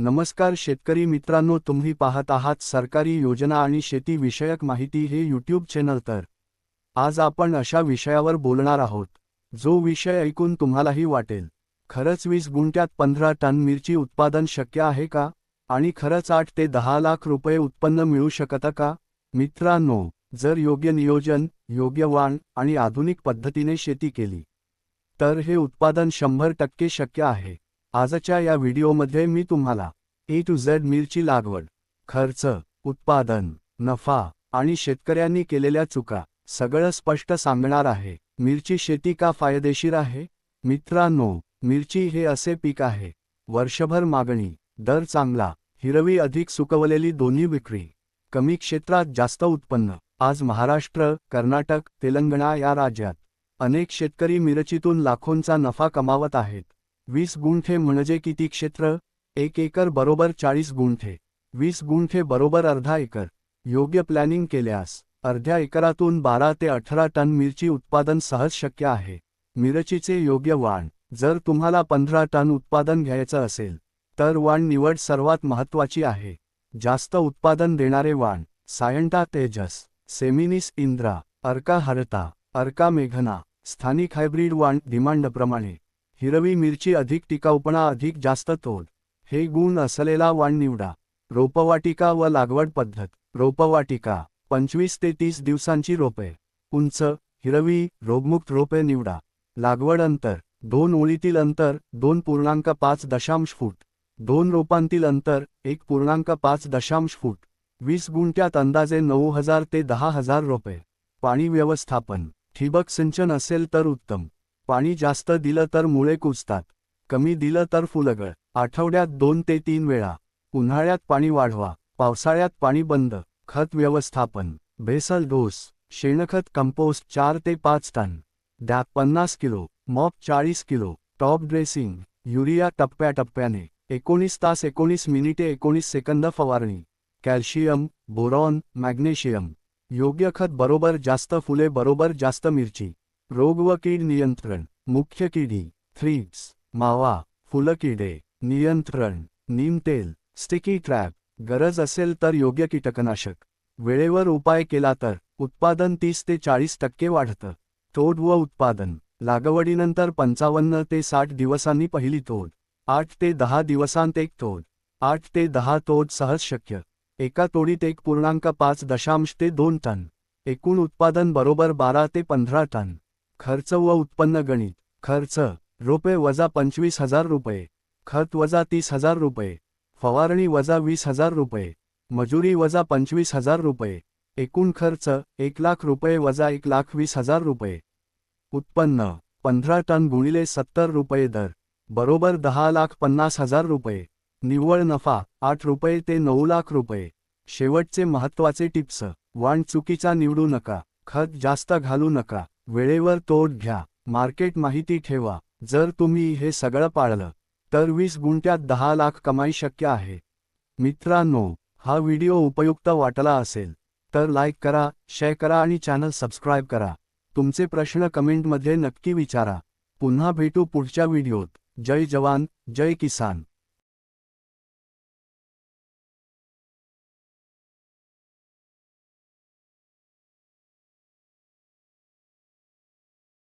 नमस्कार शेतकरी मित्रांनो तुम्ही पाहत आहात सरकारी योजना आणि शेती विषयक माहिती हे यूट्यूब चॅनल तर. आज आपण अशा विषयावर बोलणार आहोत जो विषय ऐकून तुम्हालाही वाटेल. खरंच वीस गुंठ्यात पंधरा टन मिरची उत्पादन शक्य आहे का? आणि खरंच आठ ते दहा लाख रुपये उत्पन्न मिळू शकतं का? मित्रांनो जर योग्य नियोजन योग्य वाण आणि आधुनिक पद्धतीने शेती केली तर हे उत्पादन शंभर टक्के शक्य आहे. आजच्या या व्हिडिओमध्ये मी तुम्हाला ए टू झेड मिरची लागवड खर्च उत्पादन नफा आणि शेतकऱ्यांनी केलेल्या चुका सगळं स्पष्ट सांगणार आहे. मिरची शेती का फायदेशीर आहे? मित्रांनो मिरची हे असे पीक आहे. वर्षभर मागणी दर चांगला हिरवी अधिक सुकवलेली दोन्ही विक्री कमी क्षेत्रात जास्त उत्पन्न. आज महाराष्ट्र कर्नाटक तेलंगणा या राज्यात अनेक शेतकरी मिरचीतून लाखोंचा नफा कमावत आहेत. वीस गुंठे म्हणजे किती क्षेत्र? एक एकर बरोबर चाळीस गुंठे. वीस गुंठे बरोबर अर्धा एकर. योग्य प्लॅनिंग केल्यास अर्ध्या एकरातून बारा ते अठरा टन मिरची उत्पादन सहज शक्य आहे. मिरचीचे योग्य वाण जर तुम्हाला पंधरा टन उत्पादन घ्यायचं असेल तर वाण निवड सर्वात महत्त्वाची आहे. जास्त उत्पादन देणारे वाण सायंटा तेजस सेमिनिस इंद्रा अर्का हरता अर्का मेघना स्थानिक हायब्रीड वाण डिमांडप्रमाणे हिरवी मिरची अधिक टिकाऊपणा अधिक जास्त तोड हे गुण असलेला वाण निवडा रोपवाटिका व लागवड पद्धत. रोपवाटिका पंचवीस ते तीस दिवसांची रोपे. उंच हिरवी रोगमुक्त रोपे निवडा. लागवड अंतर दोन ओळीतील अंतर दोन पूर्णांक पाच दशांश फूट. दोन रोपांतील अंतर एक पूर्णांक पाच दशांश फूट. वीस गुंठ्यात अंदाजे नऊ हजार ते दहा हजार रोपे. पाणी व्यवस्थापन. ठिबक सिंचन असेल तर उत्तम. पाणी जास्त दिलं तर मुळे कुजतात कमी दिलं तर फुलगळ. आठवड्यात दोन ते तीन वेळा. उन्हाळ्यात पाणी वाढवा पावसाळ्यात पाणी बंद. खत व्यवस्थापन. Vessel dose. शेणखत कंपोस्ट चार ते पाच टन. द्या पन्नास किलो. मॉप चाळीस किलो. Top dressing. युरिया टप्प्याटप्प्याने. एकोणीस तास एकोणीस मिनिटे एकोणीस सेकंद फवारणी. Calcium boron magnesium. योग्य खत बरोबर जास्त फुले बरोबर जास्त मिरची. रोग व कीड नियंत्रण मुख्य किडी थ्रीप्स मावा फुलकिडे नियंत्रण नीमतेल स्टिकी ट्रॅप गरज असेल तर योग्य कीटकनाशक. वेळेवर उपाय केला तर उत्पादन तीस ते चाळीस टक्के वाढतं. तोड व उत्पादन लागवडीनंतर पंचावन्न ते साठ दिवसांनी पहिली तोड आठ ते दहा दिवसांत एक तोड आठ ते दहा तोड सहज शक्य. एका तोडीत एक पूर्णांक पाच दशांश ते दोन टन. एकूण उत्पादन बरोबर बारा ते पंधरा टन. खर्च व उत्पन्न गणित. खर्च रोपे वजा पंचवीस हजार रुपये. खत वजा तीस हजार रुपये. फवारणी वजा वीस हजार रुपये. मजुरी वजा पंचवीस हजार रुपये. एकूण खर्च एक लाख रुपये वजा एक लाख वीस हजार रुपये. उत्पन्न पंधरा टन गुणिले सत्तर रुपये दर. बरोबर दहा लाख पन्नास हजार रुपये. निव्वळ नफा आठ रुपये ते नऊ लाख रुपये. शेवटचे महत्त्वाचे टिप्स. वाण चुकीचा निवडू नका. खत जास्त घालू नका. वेळेवर तोड घ्या. मार्केट माहिती ठेवा. जर तुम्ही हे सगळं पाळलं तर वीस गुंठ्यात दहा लाख कमाई शक्य आहे. मित्रांनो हा व्हिडिओ उपयुक्त वाटला असेल तर लाईक करा शेअर करा आणि चॅनल सबस्क्राईब करा. तुमचे प्रश्न कमेंटमध्ये नक्की विचारा. पुन्हा भेटू पुढच्या व्हिडिओत. जय जवान जय किसान.